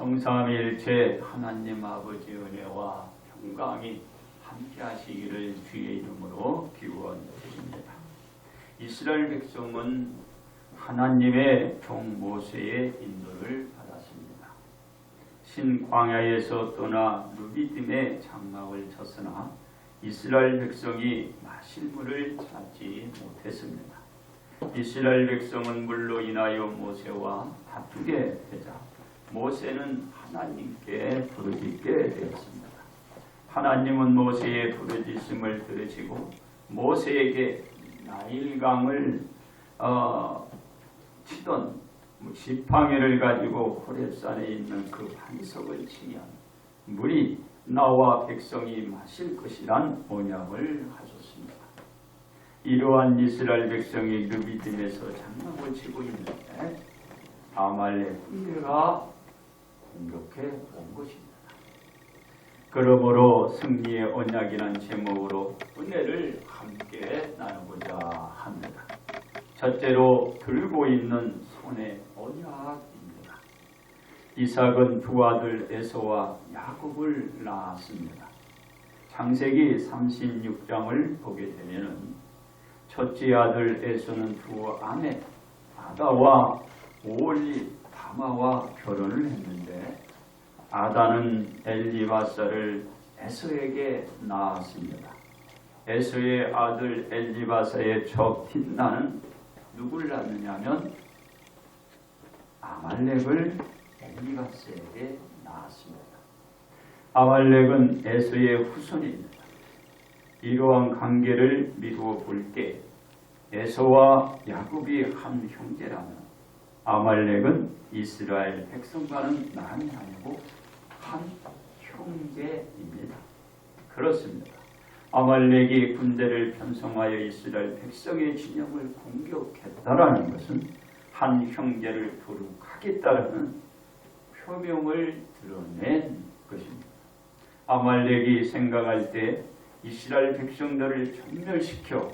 성삼일체 하나님 아버지 은혜와 평강이 함께 하시기를 주의 이름으로 기원드립니다. 이스라엘 백성은 하나님의 종 모세의 인도를 받았습니다. 신광야에서 떠나 루비딤의 장막을 쳤으나 이스라엘 백성이 마실 물을 찾지 못했습니다. 이스라엘 백성은 물로 인하여 모세와 다투게 되자 모세는 하나님께 부르짖게 되었습니다. 하나님은 모세의 부르짖음을 들으시고 모세에게 나일강을 어, 치던 지팡이를 가지고 호렙산에 있는 그 반석을 치면 물이 나와 백성이 마실 것이란 언약을 하셨습니다. 이러한 이스라엘 백성이 르비딤에서 장막을 치고 있는데 아말렉 군대가 공격해 온 것입니다. 그러므로 승리의 언약이란 제목으로 은혜를 함께 나누고자 합니다. 첫째로 들고 있는 손의 언약입니다. 이삭은 두 아들 에서와 야곱을 낳았습니다. 창세기 36장을 보게 되면은 첫째 아들 에서는 두 아내 아다와 오올리 다마와 결혼을 했는데 아다는 엘리바사를 에서에게 낳았습니다. 에서의 아들 엘리바사의 첫 뒷나는 누굴 낳느냐면 아말렉을 엘리바사에게 낳았습니다. 아말렉은 에서의 후손입니다. 이러한 관계를 미루어 볼 때 에서와 야곱이 한 형제라면 아말렉은 이스라엘 백성과는 남이 아니고 한 형제입니다. 그렇습니다. 아말렉이 군대를 편성하여 이스라엘 백성의 진영을 공격했다라는 것은 한 형제를 부룩하겠다라는 표명을 드러낸 것입니다. 아말렉이 생각할 때 이스라엘 백성들을 전멸시켜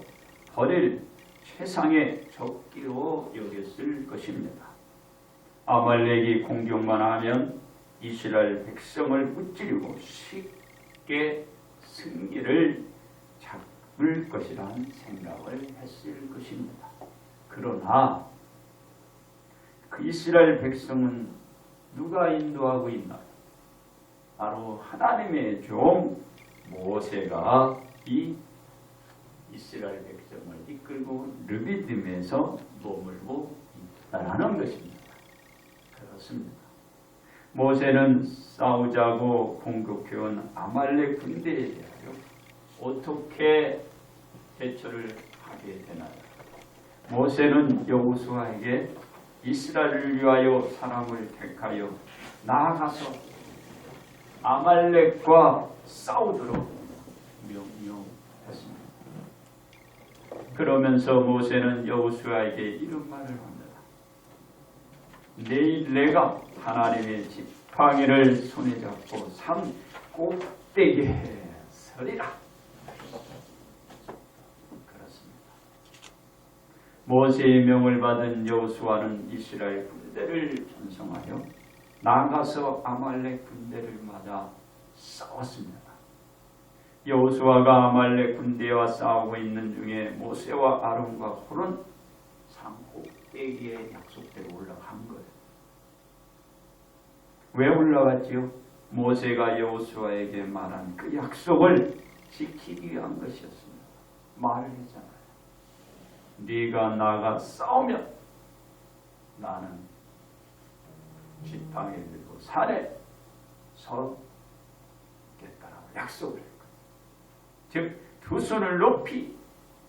버릴 최상의 적기로 여겼을 것입니다. 아말렉이 공격만 하면 이스라엘 백성을 무찌르고 쉽게 승기를 잡을 것이란 생각을 했을 것입니다. 그러나 그 이스라엘 백성은 누가 인도하고 있나요? 바로 하나님의 종 모세가 이 이스라엘 백성을 이끌고 르비딤에서 머물고 있다라는 것입니다. 그렇습니다. 모세는 싸우자고 공격해온 아말렉 군대에 대하여 어떻게 대처를 하게 되나요? 모세는 여호수아에게 이스라엘을 위하여 사람을 택하여 나아가서 아말렉과 싸우도록 명령했습니다. 그러면서 모세는 여호수아에게 이런 말을 합니다. 내일 내가 하나님의 지팡이를 손에 잡고 산 꼭대기에 서리라. 그렇습니다. 모세의 명을 받은 여호수아는 이스라엘 군대를 편성하여 나가서 아말렉 군대를 맞아 싸웠습니다. 여호수아가 아말렉 군대와 싸우고 있는 중에 모세와 아론과 홀은 산 꼭대기에 약속대로 올라간 거예요. 왜 올라갔지요? 모세가 여호수아에게 말한 그 약속을 지키기 위한 것이었습니다. 말을 했잖아요. 네가 나가 싸우면 나는 지팡이를 들고 산에 서겠다라고 약속을 했고 즉 두 손을 높이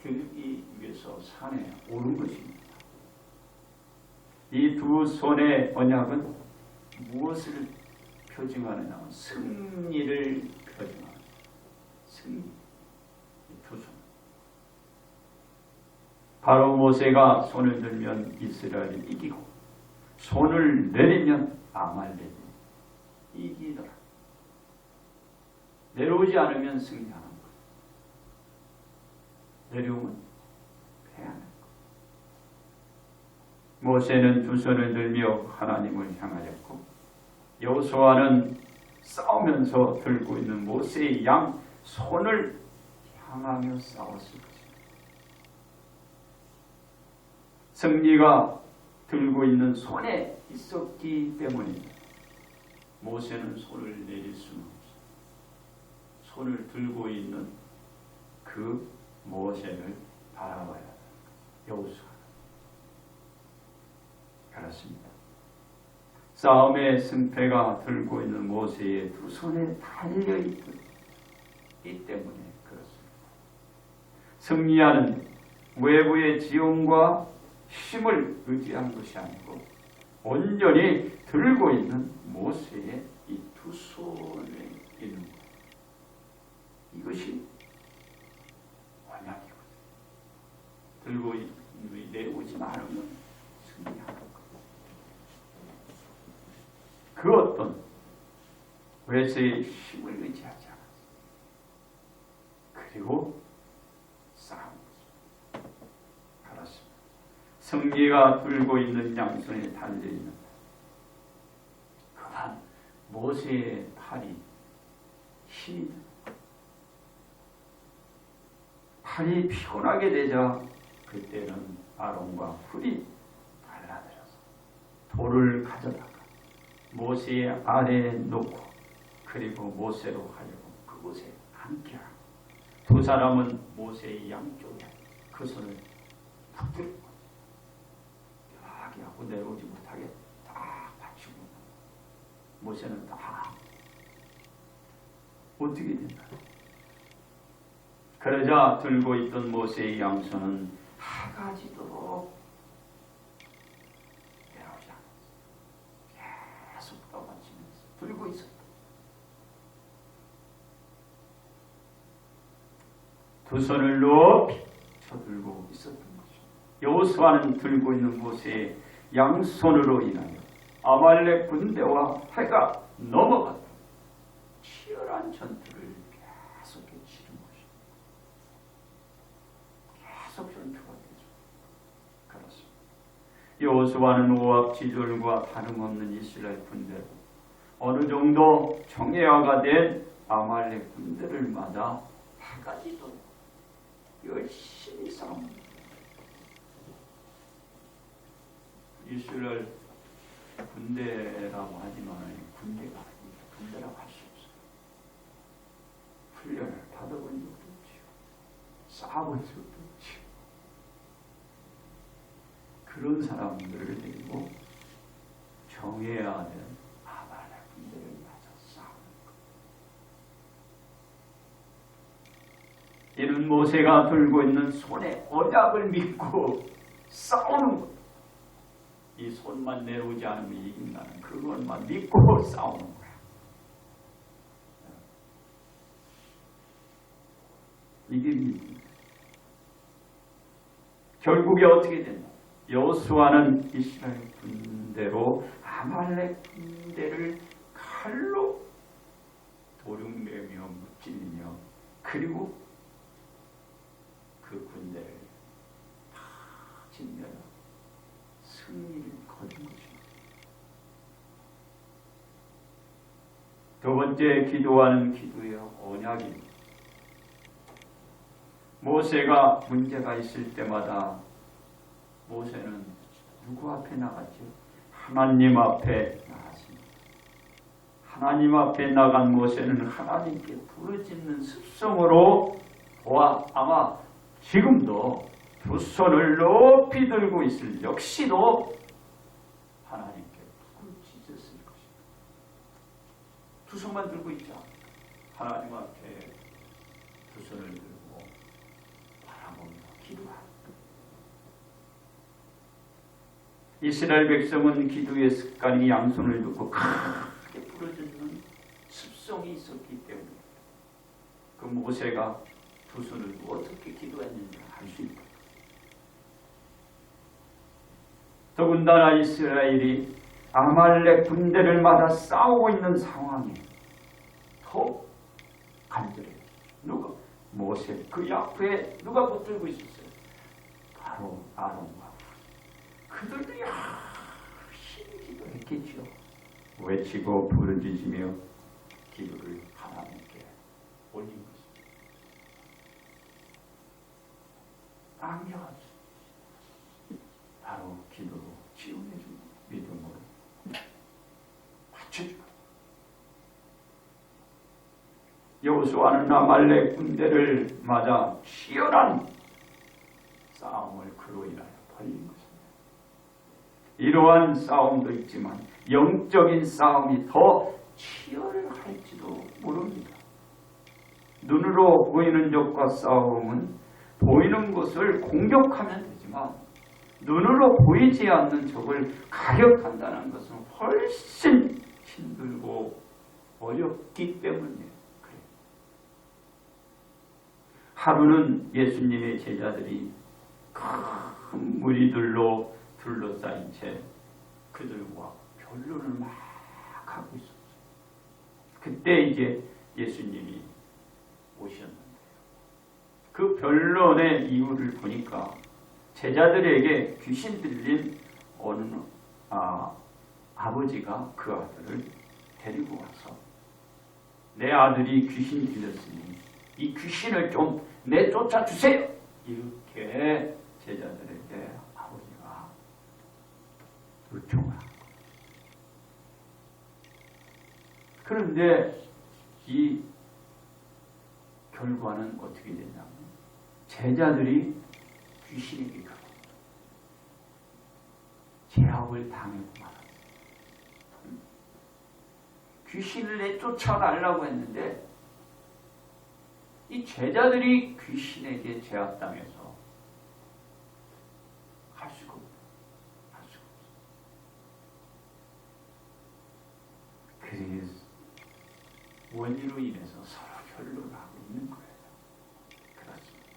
들기 위해서 산에 오른 것입니다. 이 두 손의 언약은 무엇을 표징하느냐? 승리를 표징하는 승리. 두 손. 바로 모세가 손을 들면 이스라엘이 이기고 손을 내리면 아말렉이 이기더라. 내려오지 않으면 승리하는 것. 내려오면 패하는 것. 모세는 두 손을 들며 하나님을 향하였고 여호수아는 싸우면서 들고 있는 모세의 양 손을 향하며 싸웠을 것입니다. 승리가 들고 있는 손에 있었기 때문입니다. 모세는 손을 내릴 수는 없어요. 손을 들고 있는 그 모세를 바라봐야 합니다. 여호수아 그렇습니다. 싸움의 승패가 들고 있는 모세의 두 손에 달려있기 때문에 그렇습니다. 승리하는 외부의 지원과 힘을 의지한 것이 아니고 온전히 들고 있는 모세의 이 두 손에 있는 것. 이것이 언약이거든요. 들고 있- 내오지 않으면 승리하는 것. 그 어떤 외세의 힘을 의지하지 않았어요. 그리고 거죠. 알았습니다. 승리가 들고 있는 양손에 달려있는 그한 모세의 팔이 힘이. 팔이 피곤하게 되자 그때는 아론과 훌이 달라들어서 돌을 가져다가 모세의 아래에 놓고 그리고 모세로 하려고 그곳에 앉게 하고 두 사람은 모세의 양쪽에 그 손을 붙들고 쫙 하고 내려오지 못하게 딱 받치고 모세는 다 어떻게 된다 그러자 들고 있던 모세의 양손은 내려오지 않았어 계속 떠받치면서 들고 있었다. 두 손을 높이 쳐들고 있었던 것이죠. 여호수아는 들고 있는 모세의 양손으로 인하여 아말렉 군대와 해가 넘어갔다. 치열한 전투를 계속해 치른 것이죠. 계속 전투가 되죠. 그렇습니다. 여호수아는 모압 지졸과 다름없는 이스라엘 군대로 어느 정도 정예화가 된 아말렉 군대를 맞아 해가지도 열심히 싸웁니다. 이스라엘 군대라고 하지만 군대가 아닙니다. 군대라고 할 수 없어요. 훈련을 받아본 적도 없지요. 싸워본 적도 없지요. 그런 사람들을 데리고 정해야 하는 아말렉 군대를 맞아 싸우는 것. 이는 모세가 들고 있는 손에 언약을 믿고 싸우는 것. 이 손만 내려오지 않으면 이긴다는 그것만 믿고 싸우는 거야. 이게 믿음. 결국에 어떻게 됐나? 여호수아는 이스라엘 군대로 아말렉 군대를 칼로 도륙매며 무찔리며 그리고 그 군대를 다 진멸하 승리를 거둔 것입니다. 두 번째 기도하는 기도의 언약입니다. 모세가 문제가 있을 때마다 모세는 누구 앞에 나갔죠? 하나님 앞에 나갔습니다. 하나님 앞에 나간 모세는 하나님께 부르짖는 습성으로 와 아마 지금도 두 손을 높이 들고 있을 역시도 하나님께 부르짖었을 것입니다. 두 손만 들고 있자. 하나님 앞에 두 손을 들고 바라보며 기도합니다. 이스라엘 백성은 기도의 습관이 양손을 놓고 크게 부르짖는 습성이 있었기 때문에 그 모세가 두 손을 어떻게 기도했는지 알 수 있다. 더군다나 이스라엘이 아말렉 군대를 맞아 싸우고 있는 상황에 더 간절해. 누가 모세 그 앞에 누가 붙들고 있었어요? 바로 아론과 그들도 열심히 기도했겠죠. 외치고 부르짖으며 기도를 하나님께 올린 것입니다. 안겨가 바로 기도로 지원해주는 믿음으로 받쳐주고 여호수아는 아말렉 군대를 맞아 치열한 싸움을 그로 인하여 벌인 것입니다. 이러한 싸움도 있지만 영적인 싸움이 더 치열할지도 모릅니다. 눈으로 보이는 적과 싸움은 보이는 것을 공격하면 되지만 눈으로 보이지 않는 적을 가격한다는 것은 훨씬 힘들고 어렵기 때문이에요. 그래요. 하루는 예수님의 제자들이 큰 무리들로 둘러싸인 채 그들과 변론을 막 하고 있었어요. 그때 이제 예수님이 오셨는데요. 그 변론의 이유를 보니까 제자들에게 귀신 들린 어느 아, 아버지가 그 아들을 데리고 와서 내 아들이 귀신 들렸으니 이 귀신을 좀 내쫓아 주세요. 이렇게 제자들에게 요청을 한 거예요. 그런데 이 결과는 어떻게 되냐면 제자들이 귀신에게 가고 제압을 당하고 말았어요. 귀신을 내쫓아달라고 했는데 이 제자들이 귀신에게 제압당해서 할 수가 없어요. 할 수가 없어요. 그래서 원인으로 인해서 서로 결론을 하고 있는 거예요. 그렇습니다.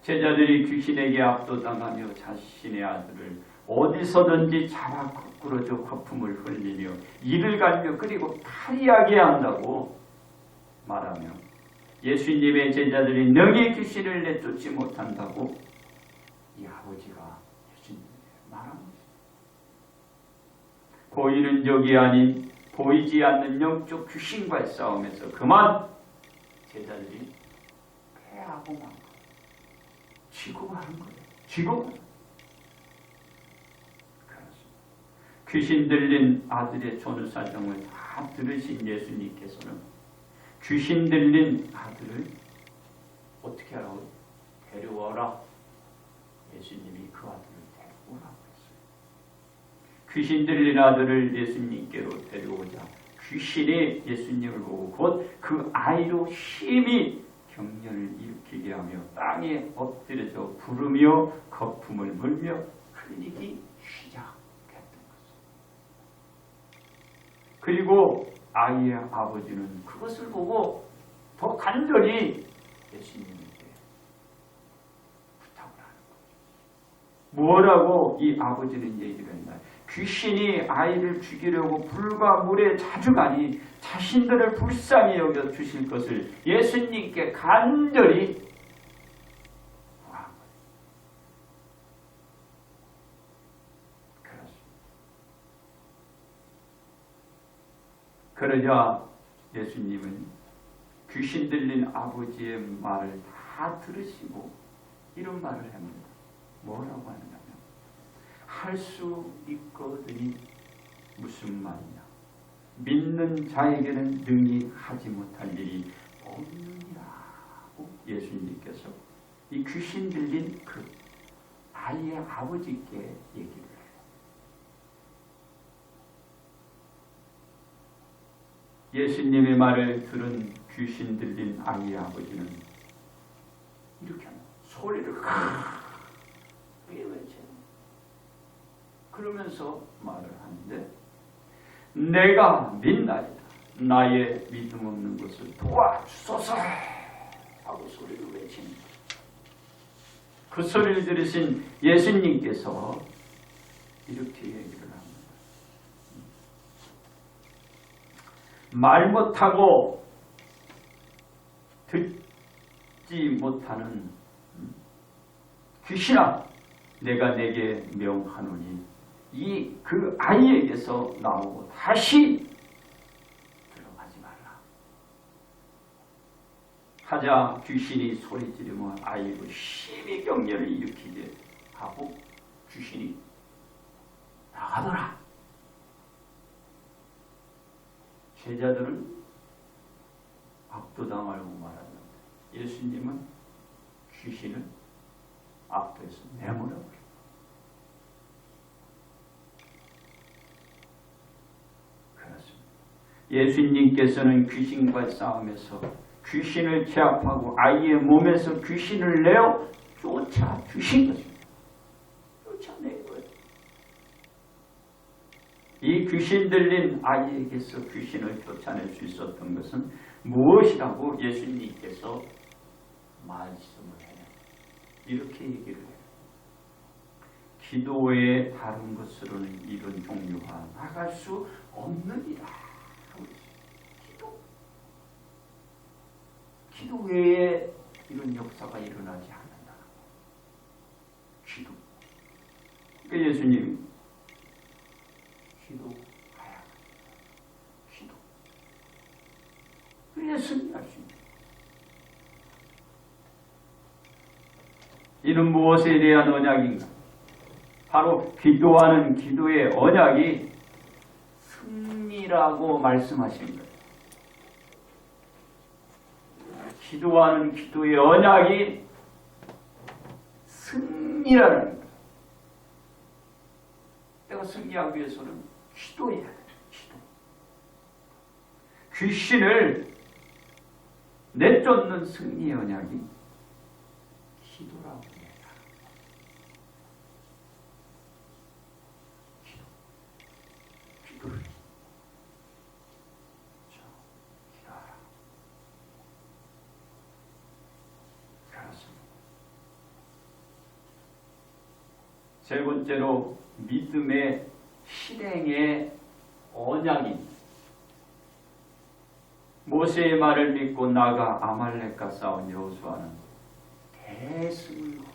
제자들이 귀신에게 압도당하며 자신의 아들을 어디서든지 잡아 거꾸로져 거품을 흘리며 이를 갈며 그리고 탈의하게 한다고 말하며 예수님의 제자들이 너희 귀신을 내쫓지 못한다고 이 아버지가 예수님에게 것입니다. 보이는 적이 아닌 보이지 않는 영적 귀신과의 싸움에서 그만 제자들이 패하고 만. 지고 마는 거예요. 지고. 귀신 들린 아들의 전우사정을 다 들으신 예수님께서는 귀신 들린 아들을 어떻게 하라고 데려와라. 예수님이 그 아들을 데려오라고 했어요. 귀신 들린 아들을 예수님께로 데려오자 귀신이 예수님을 보고 곧 그 아이로 힘이 경련을 일으키게 하며 땅에 엎드려져 부르며 거품을 물며 흘리기 시작했던 것입니다. 그리고 아이의 아버지는 그것을 보고 더 간절히 예수님에게 부탁을 하는 거죠. 뭐라고 이 아버지는 얘기를 했나요? 귀신이 아이를 죽이려고 불과 물에 자주 가니 자신들을 불쌍히 여겨 주실 것을 예수님께 간절히 구한 거예요. 그러자 예수님은 귀신 들린 아버지의 말을 다 들으시고 이런 말을 합니다. 뭐라고 하느냐면 할 수 있거든이 무슨 말이냐 믿는 자에게는 능히 하지 못할 일이 없느니라고 예수님께서 이 귀신 들린 그 아이의 아버지께 얘기를 해요. 예수님의 말을 들은 귀신 들린 아이의 아버지는 이렇게. 소리를 크게 외쳐요. 그러면서 말을 하는데 내가 믿나이다. 나의 믿음 없는 것을 도와주소서 하고 소리를 외칩니다. 그 소리를 들으신 예수님께서 이렇게 얘기를 합니다. 말 못하고 듣지 못하는 귀신아 내가 내게 명하노니 이 그 아이에게서 나오고 다시 들어가지 말라. 하자 귀신이 소리 지르며 아이로 심히 경련을 일으키게 하고 귀신이 나가더라. 제자들은 압도당하고 말았는데 예수님은 귀신을 압도해서 내몰아버려. 그렇습니다. 예수님께서는 귀신과 싸움에서 귀신을 제압하고 아이의 몸에서 귀신을 내어 쫓아 주신 것입니다. 쫓아낸 거예요. 이 귀신 들린 아이에게서 귀신을 쫓아낼 수 있었던 것은 무엇이라고 예수님께서 말씀을 해요. 이렇게 얘기를 해요. 기도 외에 다른 것으로는 이런 종류가 나갈 수 없느니라. 하고 있어요. 기도. 기도 외에 이런 역사가 일어나지 않는다. 기도. 그러니까 예수님이 기도하야. 기도. 그래야 승리할 수 있다. 이는 무엇에 대한 언약인가? 바로 기도하는 기도의 언약이 승리라고 말씀하신 거예요. 기도하는 기도의 언약이 승리라는. 내가 승리하기 위해서는 기도해야 돼. 기도. 귀신을 내쫓는 승리의 언약이 기도라고 합니다. 기도. 기도를. 자, 기도하라. 그렇습니다. 세 번째로 믿음의 실행의 언약입니다. 모세의 말을 믿고 나가 아말렉과 싸운 여호수아는 거두었다.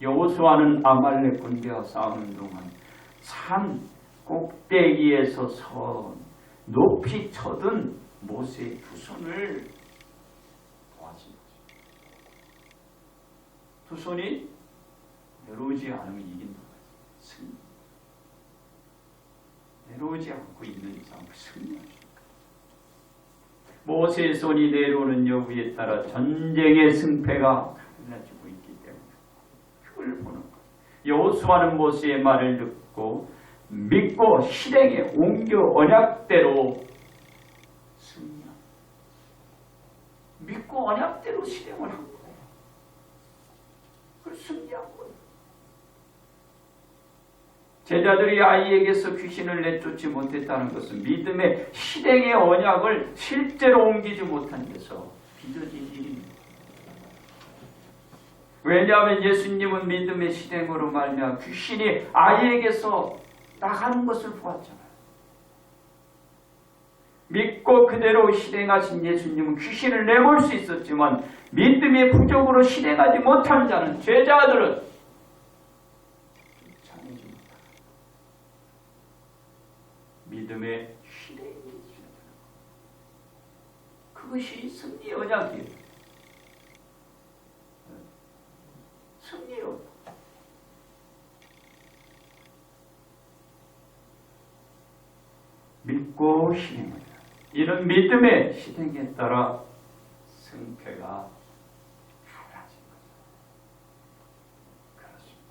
여호수아는 아말렉 군대와 싸우는 동안 산 꼭대기에서 서 높이 쳐든 모세의 두 손을 도와준 거죠. 두 손이 내려오지 않으면 이긴다. 승리. 내려오지 않고 있는 이상 있다. 모세의 손이 내려오는 여부에 따라 전쟁의 승패가 달라지고 있기 때문에 그걸 보는 것. 여호수아는 모세의 말을 듣고 믿고 실행에 옮겨 언약대로 승리한. 믿고 언약대로 실행을 한 거예요. 그걸 승리한 거예요. 제자들이 아이에게서 귀신을 내쫓지 못했다는 것은 믿음의 실행의 언약을 실제로 옮기지 못한 데서 빚어진 일입니다. 왜냐하면 예수님은 믿음의 실행으로 말미암아 귀신이 아이에게서 나가는 것을 보았잖아요. 믿고 그대로 실행하신 예수님은 귀신을 내몰 수 있었지만 믿음의 부족으로 실행하지 못한 자는 제자들은 쫓아내지 못하다. 믿음의 실행이 것. 그것이 승리 언약이에요. 승리요. 믿고 실행하라. 이런 믿음의 실행에 따라 승패가 달라진 거죠. 그렇습니다.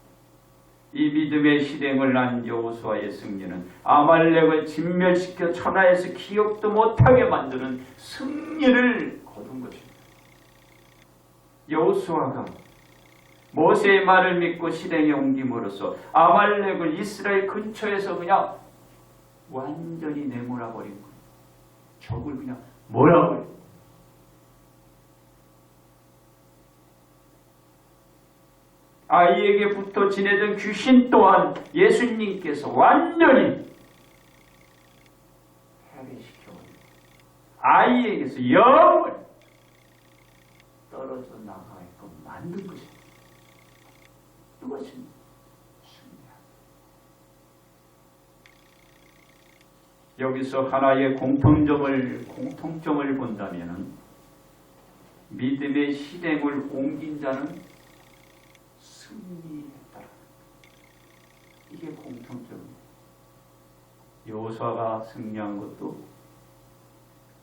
이 믿음의 실행을 한 여호수아의 승리는 아말렉을 진멸시켜 천하에서 기억도 못하게 만드는 승리를 거둔 것입니다. 여호수아가 모세의 말을 믿고 실행에 옮김으로써 아말렉을 이스라엘 근처에서 그냥 완전히 내몰아버린 거예요. 적을 그냥 몰아버린 거예요. 아이에게부터 지내던 귀신 또한 예수님께서 완전히 해결시켜 아이에게서 영을 떨어져 나가게끔 만든 것입니다. 이것은 승리야. 여기서 하나의 공통점을 공통점을 본다면은 믿음의 실행을 옮긴 자는 승리했다. 이게 공통점입니다. 여호수아가 승리한 것도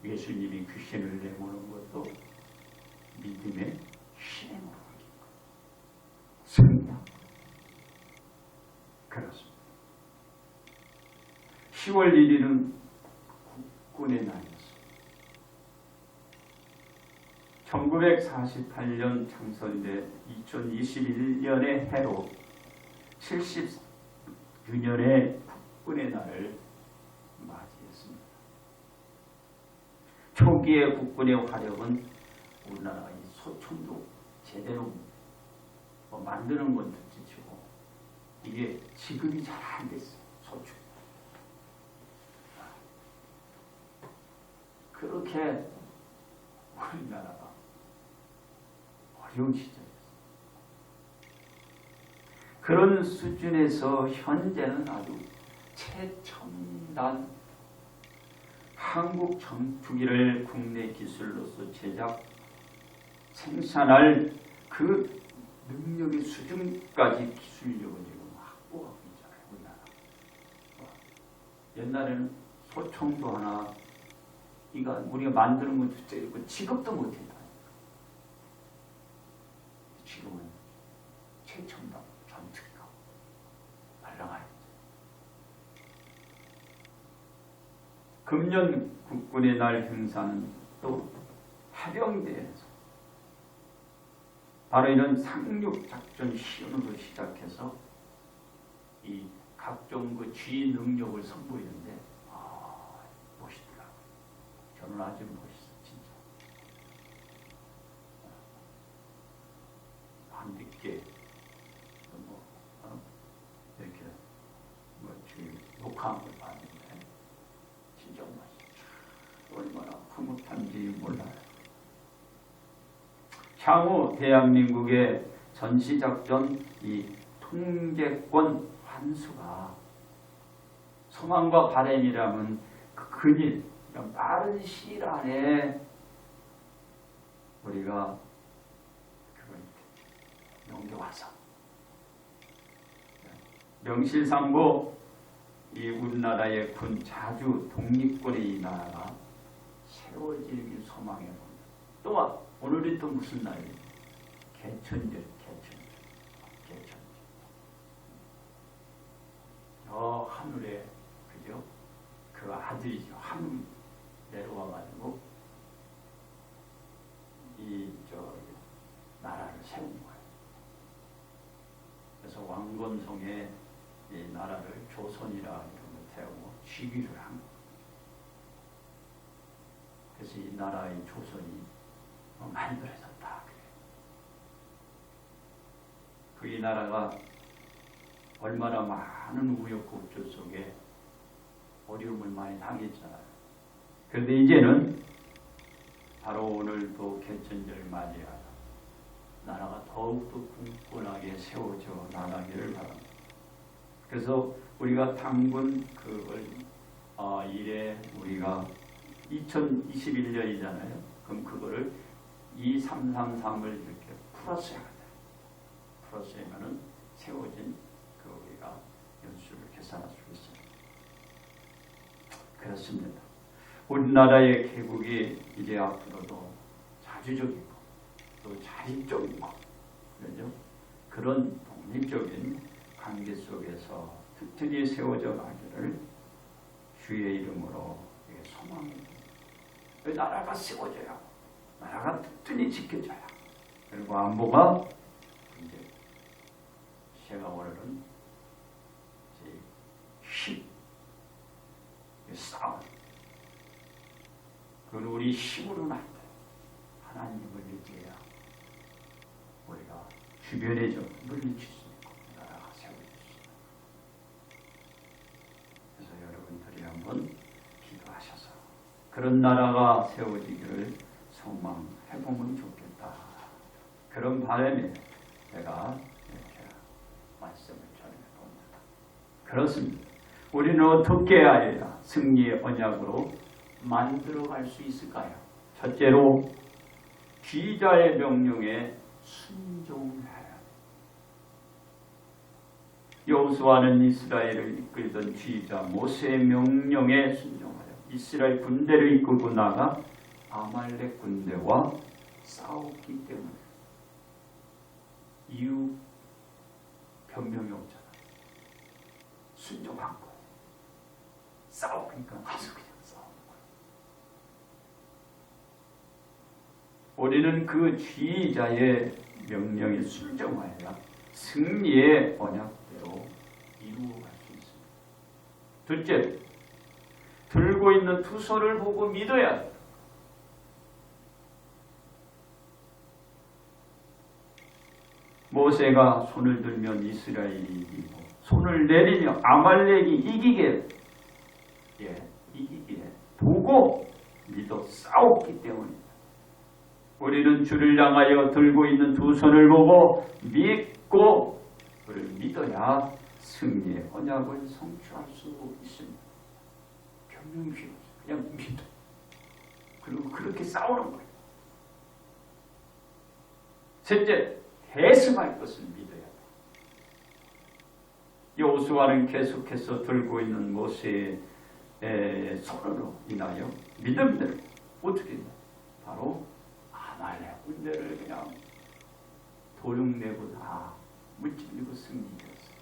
예수님이 귀신을 내모는 것도 믿음의 실행으로. 승리한 것. 그렇습니다. 10월 1일은 국군의 날이었습니다. 1948년 창설돼 2021년의 해로 70주년의 국군의 날을 맞이했습니다. 초기의 국군의 화력은 우리나라가 이 소총도 제대로 뭐 만드는 건 둘째치고 이게 지급이 잘 안 됐어요. 소총. 그렇게 우리나라가 어려운 시절이었어요. 그런 수준에서 현재는 아주 최첨단 한국 전투기를 국내 기술로서 제작 생산할 그 능력의 수준까지 기술력을 지금 확보하고 있잖아요. 우리나라. 어, 옛날에는 소총도 하나 이가 우리가 만드는 것도 있고 직업도 못했다. 지금은 최첨단 전투기가 말랑하죠. 금년 국군의 날 행사는 또 해병대에서 바로 이런 상륙 작전 시연으로 시작해서 이 각종 그 지휘 능력을 선보이는데 아 멋있더라. 저는 아주 멋있어 진짜. 안 늦게 뭐 어? 이렇게 뭐 지금 녹화한 걸 봤는데 진짜. 얼마나 흐뭇한지 몰라요. 향후 대한민국의 전시작전 이 통제권 환수가 소망과 바램이라면 그 근일 빠른 시일 안에 우리가 넘겨와서 명실상부 이 우리나라의 군 자주 독립군의 이 나라가 세워지는 소망에 봅니다. 또한 오늘이 또 무슨 날이에요? 개천절, 개천절, 개천절. 저 하늘에 그죠? 그 아들이죠. 하늘 내려와가지고 이저 나라를 세운 거예요. 그래서 왕건성에 이 나라를 조선이라 이런 걸 세우고 시기를 한. 그래서 이 나라의 조선이 어, 만들어졌다. 그이 나라가 얼마나 많은 우여곡절 속에 어려움을 많이 당했잖아요. 그런데 이제는 바로 오늘도 개천절을 맞이하여 나라가 더욱더 굳건하게 세워져 나가기를 바랍니다. 그래서 우리가 당분 그걸 어, 일에 우리가 2021년이잖아요. 그럼 그거를 2333을 이렇게 풀었어야 합니다. 풀었어야면은 세워진 그 우리가 연수를 계산할 수 있어요. 그렇습니다. 우리나라의 개국이 이제 앞으로도 자주적이고 또 자립적이고 그죠? 그런 독립적인 관계 속에서 튼튼히 세워져 가기를 주의 이름으로 소망합니다. 그 나라가 세워져야 나라가 튼튼히 지켜져야 그리고 안보가 이제 제가 오늘은 힘, 이 싸움 그건 우리 힘으로는 안 돼. 하나님을 믿어야 주변에 좀 있고 나라가 있다. 그래서 여러분들이 한번 기도하셔서 그런 나라가 세워지기를 소망해보면 좋겠다. 그런 바람에 제가 이렇게 말씀을 전해봅니다. 그렇습니다. 우리는 어떻게 하여야 승리의 언약으로 만들어갈 수 있을까요? 첫째로 귀자의 명령에 순종해야 여호수아는 이스라엘을 이끌던 지휘자 모세의 명령에 순종하여 이스라엘 군대를 이끌고 나가 아말렉 군대와 싸웠기 때문에. 이유 변명이 없잖아. 순종한 거야. 싸우니까 가서 그냥 싸우는 거야. 우리는 그 지휘자의 명령에 순종하여야 승리의 언약대로 이루어갈 수 있습니다. 둘째, 들고 있는 투소를 보고 믿어야 돼. 모세가 손을 들면 이스라엘이 이기고 손을 내리며 아말렉이 이기게 예, 이기게 보고 믿어 싸웠기 때문입니다. 우리는 주를 향하여 들고 있는 두 손을 보고 믿고 그를 믿어야 승리의 언약을 성취할 수 있습니다. 변명이. 그냥 믿어. 그리고 그렇게 싸우는 거예요. 셋째, 대승할 것을 믿어야 돼. 여호수아는 계속해서 들고 있는 모세의 에, 손으로 인하여 믿음들 어떻게? 바로 아말렉 군대를 그냥 도둑내고 다 무찔리고 승리했어요.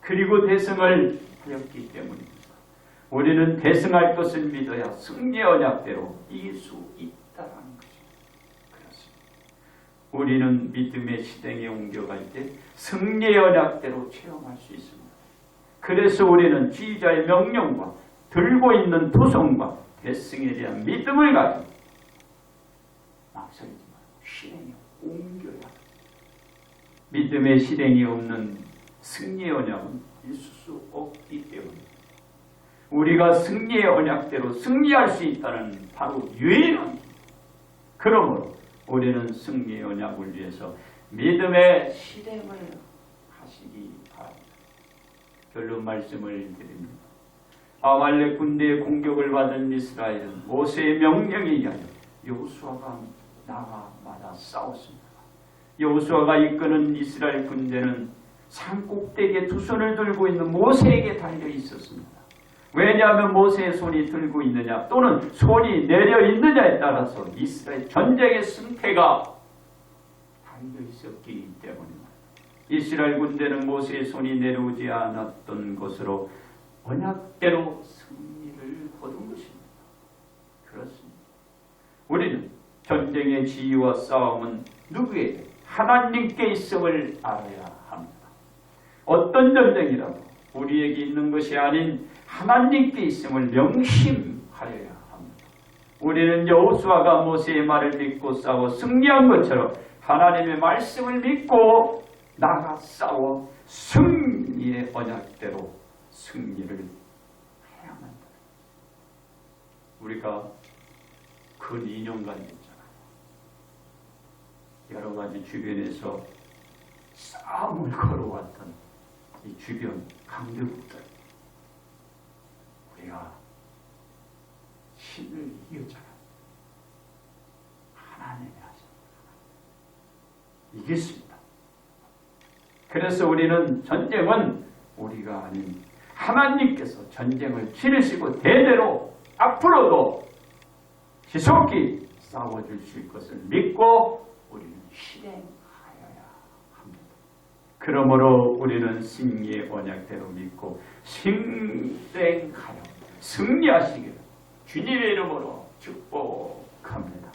그리고 대승을 하였기 때문입니다. 우리는 대승할 것을 믿어야 승리 언약대로 이길 수 있다라는 것입니다. 그렇습니다. 우리는 믿음의 시대에 옮겨갈 때 승리의 언약대로 체험할 수 있습니다. 그래서 우리는 지휘자의 명령과 들고 있는 도성과 대승에 대한 믿음을 가지고 막설이지 말고 실행에 옮겨야. 믿음의 실행이 없는 승리의 언약은 있을 수 없기 때문입니다. 우리가 승리의 언약대로 승리할 수 있다는 바로 유일한 그러므로 우리는 승리의 언약을 위해서 믿음의 실행을 하시기 바랍니다. 결론 말씀을 드립니다. 아말렉 군대의 공격을 받은 이스라엘은 모세의 명령에 의하여 여호수아가 나가마다 싸웠습니다. 여호수아가 이끄는 이스라엘 군대는 산 꼭대기에 두 손을 들고 있는 모세에게 달려 있었습니다. 왜냐하면 모세의 손이 들고 있느냐 또는 손이 내려 있느냐에 따라서 이스라엘 전쟁의 승패가 달려 있었기 때문입니다. 이스라엘 군대는 모세의 손이 내려오지 않았던 것으로 언약대로 승리를 거둔 것입니다. 그렇습니다. 우리는 전쟁의 지휘와 싸움은 누구에게 하나님께 있음을 알아야 합니다. 어떤 전쟁이라도 우리에게 있는 것이 아닌 하나님께 있음을 명심하여야 합니다. 우리는 여호수아가 모세의 말을 믿고 싸워 승리한 것처럼 하나님의 말씀을 믿고 나가 싸워 승리의 언약대로 승리를 해야만 합니다. 우리가 근 2년간 있잖아요. 여러 가지 주변에서 싸움을 걸어왔던 이 주변 강대국들 우리가 신을 이겼잖아요. 하나님이 하십니다. 이겼습니다. 그래서 우리는 전쟁은 우리가 아닌 하나님께서 전쟁을 치르시고 대대로 앞으로도 지속히 싸워주실 것을 믿고 실행하여야 합니다. 그러므로 우리는 승리의 언약대로 믿고 승행하여 승리하시기를 주님의 이름으로 축복합니다.